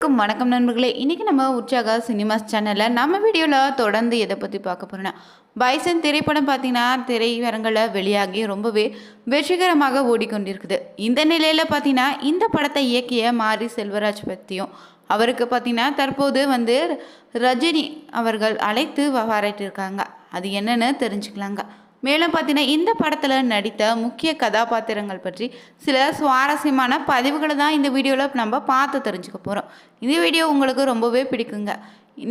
வணக்கம் வணக்கம் நண்பர்களே. இன்றைக்கி நம்ம உற்சாக சினிமாஸ் சேனலில் நம்ம வீடியோவில் தொடர்ந்து எதை பற்றி பார்க்க போகிறோன்னா பைசன் திரைப்படம் பார்த்திங்கன்னா திரையரங்கில் வெளியாகி ரொம்பவே வெற்றிகரமாக ஓடிக்கொண்டிருக்குது. இந்த நிலையில் பார்த்தீங்கன்னா இந்த படத்தை இயக்கிய மாரி செல்வராஜ் பற்றியும் அவருக்கு பார்த்தீங்கன்னா தற்போது வந்து ரஜினி அவர்கள் அழைத்து பாராட்டியிருக்காங்க. அது என்னென்னு தெரிஞ்சுக்கலாங்க. மேலும் பார்த்தீங்கன்னா இந்த படத்தில் நடித்த முக்கிய கதாபாத்திரங்கள் பற்றி சில சுவாரஸ்யமான பதிவுகளை தான் இந்த வீடியோவில் நம்ம பார்த்து தெரிஞ்சுக்க போகிறோம் இந்த வீடியோ உங்களுக்கு ரொம்பவே பிடிக்குங்க.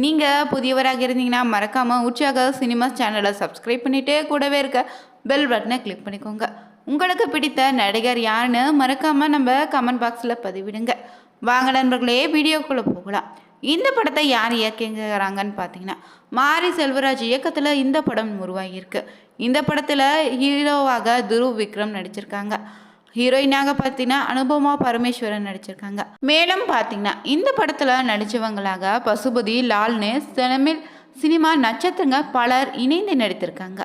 நீங்கள் புதியவராக இருந்தீங்கன்னா மறக்காமல் உற்சாக சினிமாஸ் சேனலை சப்ஸ்கிரைப் பண்ணிகிட்டே கூடவே இருக்க பெல் பட்டனை கிளிக் பண்ணிக்கோங்க. உங்களுக்கு பிடித்த நடிகர் யாருன்னு மறக்காமல் நம்ம கமெண்ட் பாக்ஸில் பதிவிடுங்க. வாங்க நண்பர்களே வீடியோக்குள்ளே போகலாம். இந்த படத்தை யார் இயக்கிங்கிறாங்கன்னு பார்த்தீங்கன்னா மாரி செல்வராஜ் இயக்கத்தில் இந்த படம் உருவாகியிருக்கு. இந்த படத்தில் ஹீரோவாக துருவ் விக்ரம் நடிச்சிருக்காங்க. ஹீரோயினாக பார்த்தீங்கன்னா அனுபமா பரமேஸ்வரன் நடிச்சிருக்காங்க. மேலும் பார்த்தீங்கன்னா இந்த படத்தில் நடித்தவங்களாக பசுபதி லால்னு தமிழ் சினிமா நட்சத்திரங்க பலர் இணைந்து நடித்திருக்காங்க.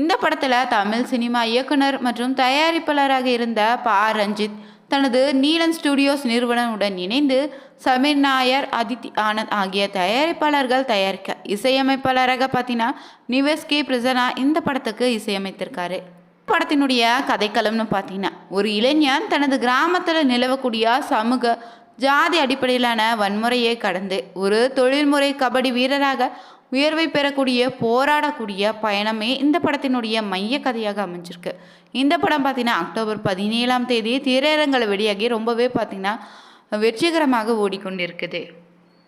இந்த படத்தில் தமிழ் சினிமா இயக்குனர் மற்றும் தயாரிப்பாளராக இருந்த பா. ரஞ்சித் தனது நீலன் ஸ்டுடியோஸ் நிறுவனமுடன் இணைந்து சமீர் நாயர் அதித்தி ஆனந்த் ஆகிய தயாரிப்பாளர்கள் தயாரிக்க இசையமைப்பாளராக பார்த்தீங்கன்னா நிவேஸ் கே. பிரசனா இந்த படத்துக்கு இசையமைத்திருக்காரு. படத்தினுடைய கதைக்களம்னு பார்த்தீங்கன்னா ஒரு இளைஞன் தனது கிராமத்தில் நிலவக்கூடிய சமூக ஜாதி அடிப்படையிலான வன்முறையை கடந்து ஒரு தொழில்முறை கபடி வீரராக உயர்வை பெறக்கூடிய போராடக்கூடிய பயணமே இந்த படத்தினுடைய மைய கதையாக அமைஞ்சிருக்கு. இந்த படம் பார்த்தீங்கன்னா அக்டோபர் பதினேழாம் தேதி திரையரங்களை வெளியாகி ரொம்பவே பார்த்தீங்கன்னா வெற்றிகரமாக ஓடிக்கொண்டிருக்குது.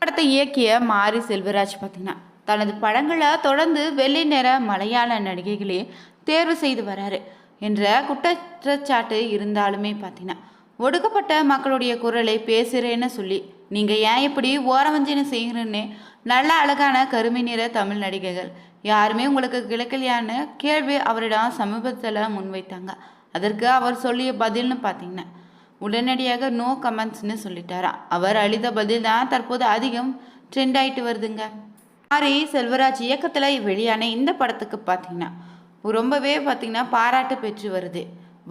படத்தை இயக்கிய மாரி செல்வராஜ் பார்த்தீங்கன்னா தனது படங்களை தொடர்ந்து வெள்ளை நிற மலையாள நடிகைகளே தேர்வு செய்து வராரு என்ற குற்றச்சாட்டு இருந்தாலுமே பார்த்தீங்கன்னா ஒடுக்கப்பட்ட மக்களுடைய குரலை பேசுகிறேன்னு சொல்லி நீங்கள் ஏன் இப்படி ஓரவஞ்சனை செய்கிறேன்னு நல்ல அழகான கருமை நிற தமிழ் நடிகைகள். யாருமே உங்களுக்கு கிடைக்கலையான்னு கேள்வி அவரிடம் சமீபத்தில் முன்வைத்தாங்க. அதற்கு அவர் சொல்லிய பதில்னு பார்த்தீங்கன்னா உடனடியாக நோ கமெண்ட்ஸ்னு சொல்லிட்டாராம் அவர் அளித்த பதில் தான் தற்போது அதிகம் ட்ரெண்ட் ஆகிட்டு வருதுங்க. ஆரி செல்வராஜ் இயக்கத்தில் வெளியான இந்த படத்துக்கு பார்த்தீங்கன்னா ரொம்பவே பார்த்தீங்கன்னா பாராட்டு பெற்று வருது.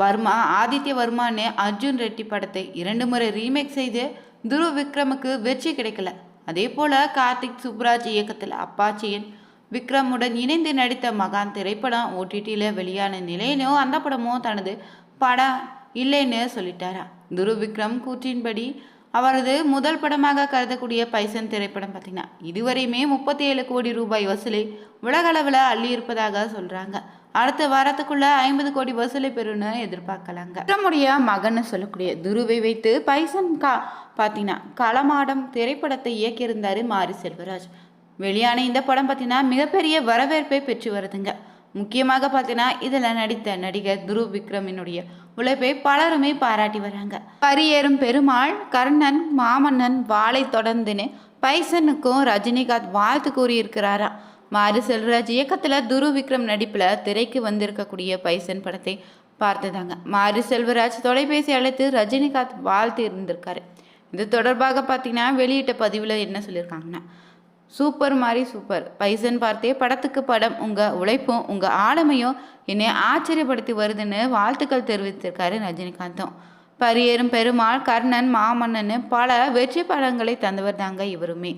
வர்மா ஆதித்ய வர்மான்னு அர்ஜுன் ரெட்டி படத்தை இரண்டு முறை ரீமேக் செய்து துருவ் விக்ரமுக்கு வெற்றி கிடைக்கல. அதே போல் கார்த்திக் சுப்ராஜ் இயக்கத்தில் அப்பாச்சியன் விக்ரமுடன் இணைந்து நடித்த மகான் திரைப்படம் ஓடிடியில் வெளியான நிலையிலும் அந்த படமோ தனது படம் இல்லைன்னு சொல்லிட்டாரா? துரு விக்ரம் கூற்றின்படி அவரது முதல் படமாக கருதக்கூடிய பைசன் திரைப்படம் பார்த்தீங்கன்னா இதுவரையுமே முப்பத்தி ஏழு கோடி ரூபாய் வசூலை உலகளவில் அள்ளி இருப்பதாக சொல்கிறாங்க அடுத்த வாரத்துக்குள்ள ஐம்பது கோடி வசூலை பெறும்னு எதிர்பார்க்கலாங்க. விக்ரமுடைய மகன்னு சொல்லக்கூடிய துருவை வைத்து பைசன் கா பார்த்தீங்கன்னா களமாடம் திரைப்படத்தை இயக்கியிருந்தார் மாரி செல்வராஜ். வெளியான இந்த படம் பார்த்தீங்கன்னா மிகப்பெரிய வரவேற்பை பெற்று வருதுங்க. முக்கியமாக பார்த்தீங்கன்னா இதில் நடித்த நடிகர் துருவ் விக்ரமினுடைய உழைப்பை பலருமே பாராட்டி வராங்க. பரியேறும் பெருமாள் கர்ணன் மாமன்னன் வாளை தொடர்ந்துன்னு பைசனுக்கும் ரஜினிகாந்த் வாழ்த்து கூறியிருக்கிறாரா. மாறு செல்வராஜ் இயக்கத்தில் துரு விக்ரம் நடிப்பில் திரைக்கு வந்திருக்கக்கூடிய பைசன் படத்தை பார்த்ததாங்க. மாரு செல்வராஜ் தொலைபேசி அழைத்து ரஜினிகாந்த் வாழ்த்து இருந்திருக்காரு. இது தொடர்பாக பார்த்தீங்கன்னா வெளியிட்ட பதிவில் என்ன சொல்லியிருக்காங்கன்னா சூப்பர் மாதிரி சூப்பர். பைசன் பார்த்தே படத்துக்கு படம் உங்கள் உழைப்பும் உங்கள் ஆளுமையும் என்னை ஆச்சரியப்படுத்தி வருதுன்னு வாழ்த்துக்கள் தெரிவித்திருக்காரு ரஜினிகாந்தும். பரியேறும் பெருமாள் கர்ணன் மாமன்னன் பல வெற்றி படங்களை தந்தவர் தாங்க இவருமே.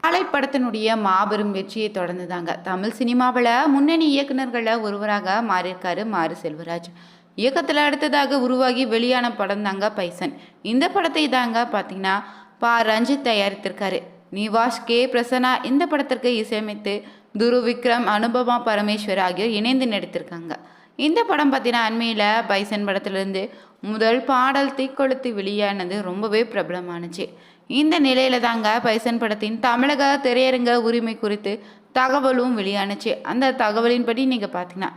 ஆலை படத்தினுடைய மாபெரும் வெற்றியை தொடர்ந்துதாங்க. தமிழ் சினிமாவில் முன்னணி இயக்குநர்களில் ஒருவராக மாறியிருக்காரு மாறு செல்வராஜ். இயக்கத்தில் அடுத்ததாக உருவாகி வெளியான படம் தாங்க பைசன். இந்த படத்தை தாங்க பார்த்தீங்கன்னா பா. ரஞ்சித் தயாரித்திருக்காரு. நிவாஷ் கே. பிரசன்னா இந்த படத்திற்கு இசையமைத்து துரு விக்ரம் அனுபமா பரமேஸ்வர் ஆகியோர் இணைந்து நடித்திருக்காங்க. இந்த படம் பார்த்தீங்கன்னா அண்மையில் பைசன் படத்திலிருந்து முதல் பாடல் தீக்கொளுத்து வெளியானது ரொம்பவே பிரபலமானுச்சு. இந்த நிலையில தாங்க பைசன் படத்தின் தமிழக திரையரங்க உரிமை குறித்து தகவலும் வெளியானுச்சு. அந்த தகவலின்படி நீங்கள் பார்த்தீங்கன்னா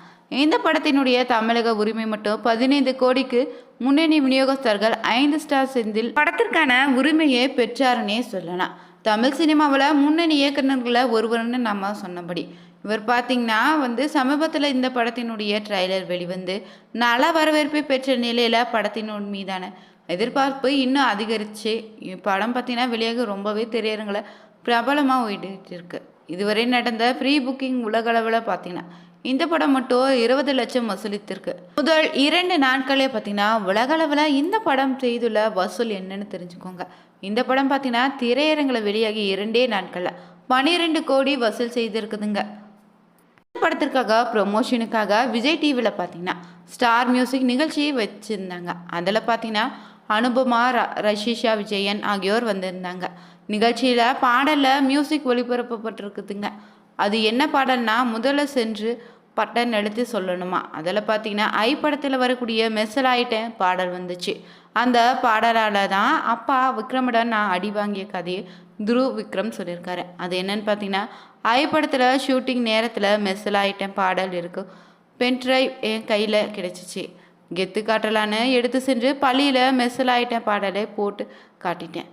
இந்த படத்தினுடைய தமிழக உரிமை மட்டும் பதினைந்து கோடிக்கு முன்னணி விநியோகஸ்தர்கள் ஐந்து ஸ்டார் செந்தில் படத்திற்கான உரிமையை பெற்றாருன்னே சொல்லலாம். தமிழ் சினிமாவில் முன்னணி இயக்குநர்களில் ஒருவர்னு நம்ம சொன்னபடி இவர் பார்த்தீங்கன்னா வந்து சமீபத்தில் இந்த படத்தினுடைய ட்ரைலர் வெளிவந்து நல்ல வரவேற்பை பெற்ற நிலையில் படத்தின் மீதான எதிர்பார்ப்பு இன்னும் அதிகரிச்சு படம் பார்த்தீங்கன்னா வெளியாக ரொம்பவே திரையரங்களை பிரபலமாக ஓடிட்டு இருக்கு. இதுவரை நடந்த ப்ரீ புக்கிங் உலகளவில் பார்த்தீங்கன்னா இந்த படம் மட்டும் இருபது லட்சம் வசூலித்திருக்கு. முதல் இரண்டு நாட்களே பார்த்தீங்கன்னா உலகளவில் இந்த படம் செய்துள்ள வசூல் என்னன்னு தெரிஞ்சுக்கோங்க. இந்த படம் பார்த்தீங்கன்னா திரையரங்கில் வெளியாகி இரண்டே நாட்களில் பன்னிரெண்டு கோடி வசூல் செய்திருக்குதுங்க. படத்திற்காக ப்ரொமோஷனுக்காக விஜய் டிவியில் பார்த்தீங்கன்னா ஸ்டார் மியூசிக் நிகழ்ச்சி வச்சுருந்தாங்க. அதில் பார்த்தீங்கன்னா அனுபமா ர- ரஷிஷா விஜயன் ஆகியோர் வந்திருந்தாங்க. நிகழ்ச்சியில் பாடலில் மியூசிக் ஒளிபரப்பப்பட்டிருக்குதுங்க. அது என்ன பாடல்னா முதல்ல சென்று பட்டன் எடுத்து சொல்லணுமா? அதில் பார்த்தீங்கன்னா ஐ படத்தில் வரக்கூடிய மெசல் ஆயிட்டேன் பாடல் வந்துச்சு. அந்த பாடலால் தான் அப்பா விக்ரமுடன் நான் அடி வாங்கிய கதையை துருவ் விக்ரம் சொல்லியிருக்காரு. அது என்னன்னு பார்த்தீங்கன்னா ஐ படத்தில் ஷூட்டிங் நேரத்தில் மெசல் ஆயிட்டேன் பாடல் இருக்கும் பென்ட்ரைவ் என் கையில் கிடச்சிச்சு. கெத்து காட்டலான்னு எடுத்து சென்று பள்ளியில் மெசல் ஆகிட்டேன் பாடலை போட்டு காட்டிட்டேன்.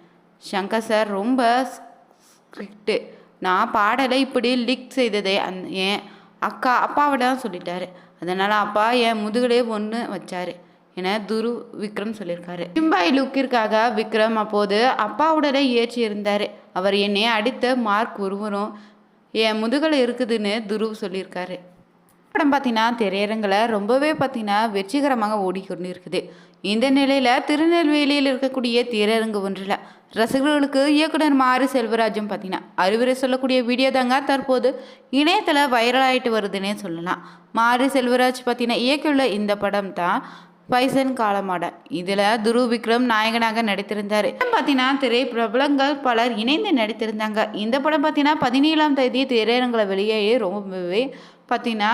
சங்கர் சார் ரொம்ப ஸ்ட்ரிக்ட்டு நான் பாடலை இப்படி லீக் செய்ததே அந் என் அக்கா அப்பாவிடம் சொல்லிட்டாரு. அதனால் அப்பா என் முதுகலே ஒன்று வச்சாரு. என துரு விக்ரம் சொல்லியிருக்காரு. சிம்பாய் லுக்கிற்காக விக்ரம் அப்போது அப்பாவுடனே ஏற்றி இருந்தார். அவர் என்னை அடித்த மார்க் ஒருவரும் என் முதுகில் இருக்குதுன்னு துருவ் சொல்லியிருக்காரு. படம் பார்த்தீங்கன்னா திரையரங்கில் ரொம்பவே பார்த்தீங்கன்னா வெற்றிகரமாக ஓடிக்கொண்டு இருக்குது இந்த நிலையில் திருநெல்வேலியில் இருக்கக்கூடிய திரையரங்கு ஒன்றில் ரசிகர்களுக்கு இயக்குனர் மாறு செல்வராஜும் பார்த்தீங்கன்னா அறிவுரை சொல்லக்கூடிய வீடியோ தாங்க தற்போது இணையத்தில் வைரலாகிட்டு வருதுன்னே சொல்லலாம். மாறு செல்வராஜ் பார்த்தீங்கன்னா இயக்கியுள்ள இந்த படம் தான் பைசன் காலமாடன் இதில் துரு விக்ரம் நாயகனாக நடித்திருந்தார். பார்த்தீங்கன்னா திரை பிரபலங்கள் பலர் இணைந்து நடித்திருந்தாங்க. இந்த படம் பார்த்தீங்கன்னா பதினேழாம் தேதி திரையரங்கில் வெளியே ரொம்பவே பார்த்தீங்கன்னா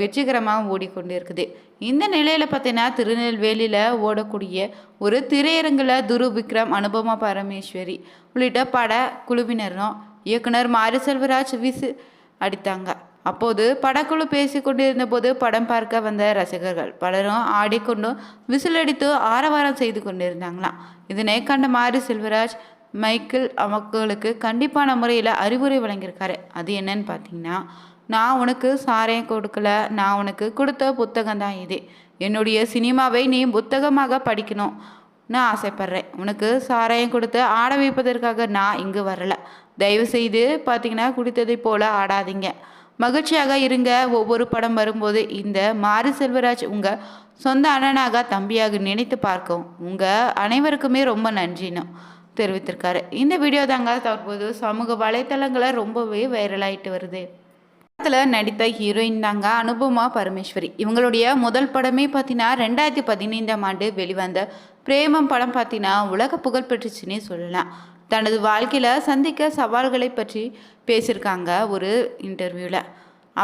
வெற்றிகரமாக ஓடிக்கொண்டு இருக்குது இந்த நிலையில் பார்த்தீங்கன்னா திருநெல்வேலியில் ஓடக்கூடிய ஒரு திரையரங்கில் துரு விக்ரம் அனுபமா பரமேஸ்வரி உள்ளிட்ட பட குழுவினரும் இயக்குனர் மாரி செல்வராஜ் விசு அடித்தாங்க. அப்போது படக்குழு பேசி கொண்டிருந்தபோது படம் பார்க்க வந்த ரசிகர்கள் பலரும் ஆடிக்கொண்டும் விசிலடித்து ஆரவாரம் செய்து கொண்டிருந்தாங்களாம். இதனை கண்ட மாரி செல்வராஜ் மைக்கேல் அவங்களுக்கு கண்டிப்பான முறையில் அறிவுரை வழங்கியிருக்காரு. அது என்னன்னு பார்த்தீங்கன்னா நான் உனக்கு சாரையும் கொடுக்கல நான் உனக்கு கொடுத்த புத்தகம் தான் இது. என்னுடைய சினிமாவை நீ புத்தகமாக படிக்கணும். நான் ஆசைப்படுறேன். உனக்கு சாராயம் கொடுத்து ஆட வைப்பதற்காக நான் இங்கு வரல. தயவு செய்து பார்த்தீங்கன்னா குடித்ததை போல ஆடாதீங்க. மகிழ்ச்சியாக இருங்க. ஒவ்வொரு படம் வரும்போது இந்த மாரி செல்வராஜ் உங்கள் சொந்த அண்ணனாக தம்பியாக நினைத்து பார்க்கவும். உங்கள் அனைவருக்குமே ரொம்ப நன்றின்னு தெரிவித்திருக்காரு. இந்த வீடியோ தாங்க தற்போது சமூக வலைத்தளங்களை ரொம்பவே வைரலாகிட்டு வருது. படத்தில் நடித்த ஹீரோயின் தாங்க அனுபமா பரமேஸ்வரி. இவங்களுடைய முதல் படமே பார்த்தீங்கன்னா ரெண்டாயிரத்தி பதினைந்தாம் ஆண்டு வெளிவந்த பிரேமம் படம் பார்த்தீங்கன்னா உலக புகழ் பெற்றுச்சுன்னே சொல்லலாம். தனது வாழ்க்கையில் சந்திக்க சவால்களை பற்றி பேசியிருக்காங்க ஒரு இன்டர்வியூவில்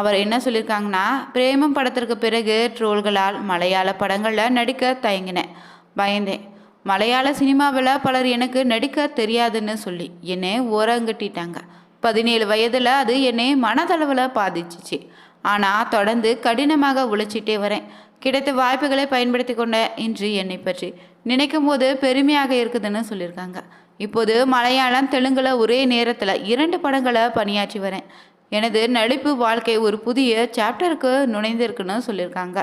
அவர் என்ன சொல்லியிருக்காங்கன்னா பிரேமம் படத்திற்கு பிறகு ட்ரோல்களால் மலையாள படங்களில் நடிக்க தயங்கினேன். பயந்தேன். மலையாள சினிமாவில் பலர் எனக்கு நடிக்க தெரியாதுன்னு சொல்லி என்னை ஓரங்கட்டிட்டாங்க. பதினேழு வயதில் அது என்னை மனதளவில் பாதிச்சிச்சு. ஆனால் தொடர்ந்து கடினமாக உழைச்சிட்டே வரேன். கிடைத்த வாய்ப்புகளை பயன்படுத்தி கொண்ட இன்று என்னை பற்றி நினைக்கும் போது பெருமையாக இருக்குதுன்னு சொல்லியிருக்காங்க. இப்போது மலையாளம் தெலுங்கில் ஒரே நேரத்தில் இரண்டு படங்களை பணியாற்றி வரேன். எனது நடிப்பு வாழ்க்கை ஒரு புதிய சாப்டருக்கு நுழைந்திருக்குன்னு சொல்லியிருக்காங்க.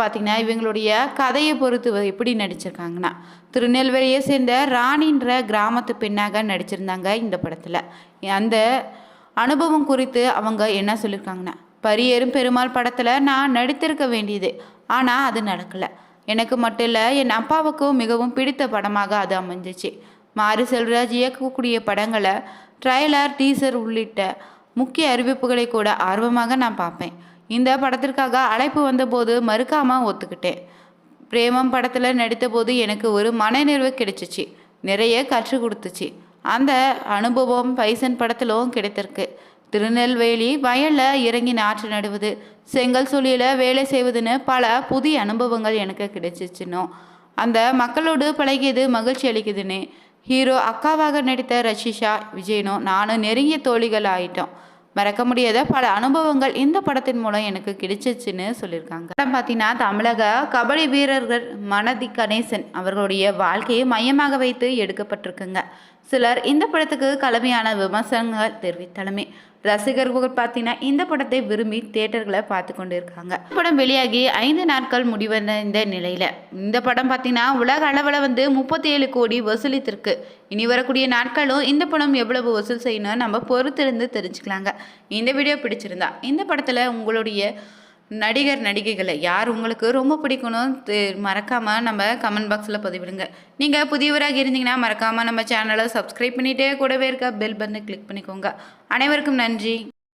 பார்த்தீங்கன்னா இவங்களுடைய கதையை பொறுத்து எப்படி நடிச்சிருக்காங்கன்னா திருநெல்வேலியை சேர்ந்த ராணின்ற கிராமத்து பெண்ணாக நடிச்சிருந்தாங்க இந்த படத்தில். அந்த அனுபவம் குறித்து அவங்க என்ன சொல்லியிருக்காங்கன்னா பரியேறும் பெருமாள் படத்தில் நான் நடித்திருக்க வேண்டியது ஆனால் அது நடக்கலை. எனக்கு மட்டும் இல்லை என் அப்பாவுக்கும் மிகவும் பிடித்த படமாக அது அமைஞ்சிச்சு. மாரி செல்வராஜ் இயக்கக்கூடிய படங்களை ட்ரைலர் டீசர் உள்ளிட்ட முக்கிய அறிவிப்புகளை கூட ஆர்வமாக நான் பார்ப்பேன். இந்த படத்திற்காக அழைப்பு வந்தபோது மறுக்காமல் ஒத்துக்கிட்டேன். பிரேமம் படத்தில் நடித்தபோது எனக்கு ஒரு மனநிறைவு கிடைச்சிச்சு. நிறைய கற்றுக் கொடுத்துச்சு. அந்த அனுபவம் பைசன் படத்திலும் கிடைத்திருக்கு. திருநெல்வேலி வயலில் இறங்கி நாற்று நடுவது செங்கல் சுழியில் வேலை செய்வதுன்னு பல புதிய அனுபவங்கள் எனக்கு கிடைச்சிச்சுன்னோ. அந்த மக்களோடு பழகியது மகிழ்ச்சி அளிக்குதுன்னு. ஹீரோ அக்காவாக நடித்த ரஷிஷா விஜயனும் நானும் நெருங்கிய தோழிகள் ஆயிட்டோம். மறக்க முடியாத பல அனுபவங்கள் இந்த படத்தின் மூலம் எனக்கு கிடைச்சிச்சுன்னு சொல்லியிருக்காங்க. படம் பார்த்தீங்கன்னா தமிழக கபடி வீரர்கள் மனதி கணேசன் அவர்களுடைய வாழ்க்கையை மையமாக வைத்து எடுக்கப்பட்டிருக்குங்க. சிலர் இந்த படத்துக்கு கடுமையான விமர்சனங்கள் தெரிவித்தாலுமே. ரசிகர்கள் பார்த்தீங்கன்னா இந்த படத்தை விரும்பி தியேட்டர்களை பார்த்து கொண்டு இருக்காங்க படம் வெளியாகி ஐந்து நாட்கள் முடிவடைந்த நிலையில் இந்த படம் பார்த்தீங்கன்னா உலக அளவில் வந்து முப்பத்தி ஏழு கோடி வசூலித்திருக்கு. இனி வரக்கூடிய நாட்களும் இந்த படம் எவ்வளவு வசூல் செய்யணும் நம்ம பொறுத்திருந்து தெரிஞ்சுக்கலாங்க. இந்த வீடியோ பிடிச்சிருந்தா இந்த படத்தில் உங்களுடைய நடிகர் நடிகைகளை யார் உங்களுக்கு ரொம்ப பிடிக்கணும் மறக்காமல் நம்ம கமெண்ட் பாக்ஸில் பதிவிடுங்க. நீங்கள் புதியவராக இருந்தீங்கன்னா மறக்காமல் நம்ம சேனலை சப்ஸ்கிரைப் பண்ணிகிட்டே கூடவே இருக்க பெல் பட்டனை கிளிக் பண்ணிக்கோங்க. அனைவருக்கும் நன்றி.